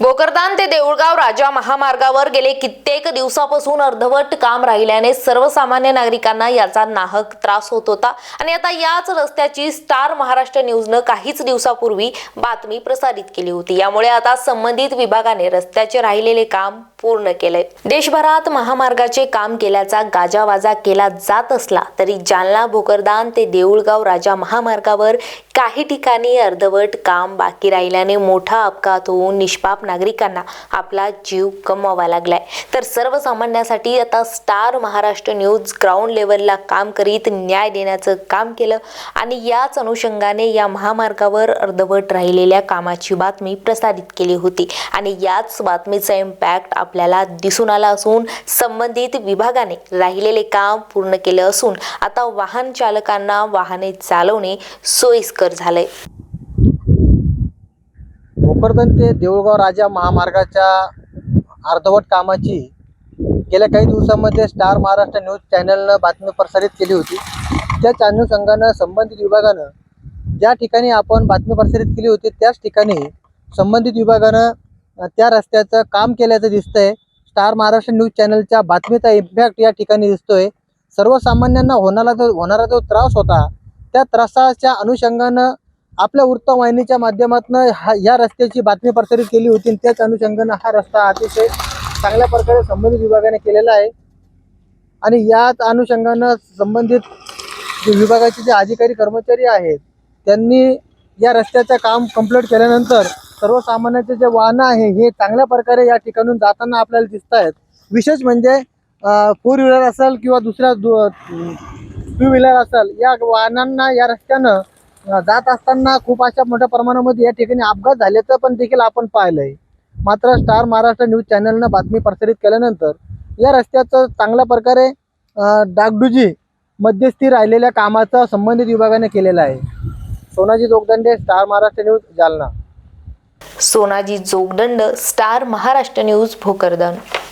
भोकरदान ते देऊळगाव राजा महामार्गावर गेले कित्येक दिवसापासून अर्धवट काम राहिल्याने सर्वसामान्य नागरिकांना याचा नाहक त्रास होत होता. आणि आता याच रस्त्याची स्टार महाराष्ट्र न्यूजनं काहीच दिवसापूर्वी बातमी प्रसारित केली होती. यामुळे आता संबंधित विभागाने रस्त्याचे राहिलेले काम पूर्ण केलंय. देशभरात महामार्गाचे काम केल्याचा गाजावाजा केला जात असला तरी जालना भोकरदान ते देऊळगाव राजा महामार्गावर काही ठिकाणी अर्धवट काम बाकी राहिल्याने मोठा अपघात होऊन निष्पाप नागरिकांना आपला जीव गमवावा लागलाय. तर सर्वसामान्यांसाठी आता स्टार महाराष्ट्र न्यूज ग्राउंड लेवलला काम करीत न्याय देण्याचं काम केलं आणि याच अनुषंगाने या महामार्गावर अर्धवट राहिलेल्या कामाची बातमी प्रसारित केली होती. आणि याच बातमीचा इम्पॅक्ट आपल्याला दिसून आला असून संबंधित विभागाने राहिलेले काम पूर्ण केलं असून आता वाहन चालकांना वाहने चालवणे सोयीस्कर झालंय. भोकरदन ते देऊळगाव राजा महामार्गाच्या अर्धवट कामाची गेल्या काही दिवसांमध्ये स्टार महाराष्ट्र न्यूज चॅनलनं बातमी प्रसारित केली होती. त्या चॅनल संघानं संबंधित विभागानं ज्या ठिकाणी आपण बातमी प्रसारित केली होती त्याच ठिकाणी संबंधित विभागानं त्या रस्त्याचं काम केल्याचं दिसतंय. स्टार महाराष्ट्र न्यूज चॅनलच्या बातमीचा इम्पॅक्ट या ठिकाणी दिसतोय. सर्वसामान्यांना होणारा जो होणारा जो त्रास होता त्या त्रासाच्या अनुषंगानं आपल्या वृत्तवाहिनीच्या माध्यमातून हा या रस्त्याची बातमी प्रसारित केली होती त्याच अनुषंगानं हा रस्ता अतिशय चांगल्या प्रकारे संबंधित विभागाने केलेला आहे. आणि याच अनुषंगानं संबंधित जे विभागाचे जे अधिकारी कर्मचारी आहेत त्यांनी या रस्त्याचं काम कंप्लीट केल्यानंतर सर्वसामान्यांचे जे वाहनं आहे हे चांगल्या प्रकारे या ठिकाणून जाताना आपल्याला दिसत आहेत. विशेष म्हणजे फोर व्हीलर असेल किंवा दुसऱ्या टू व्हीलर असेल या वाहनांना या रस्त्यानं जात असताना खूप अशा मोठ्या प्रमाणामध्ये या ठिकाणी अपघात झाल्याचं पण देखील आपण पाहिलंय. मात्र स्टार महाराष्ट्र न्यूज चॅनलनं बातमी प्रसारित केल्यानंतर या रस्त्याचं चांगल्या प्रकारे डागडुजी मध्यस्थी राहिलेल्या कामाचा संबंधित विभागाने केलेला आहे. Sonaji Jogdande star Maharashtra news Jalna. Sonaji Jogdand star Maharashtra news Bhokardan.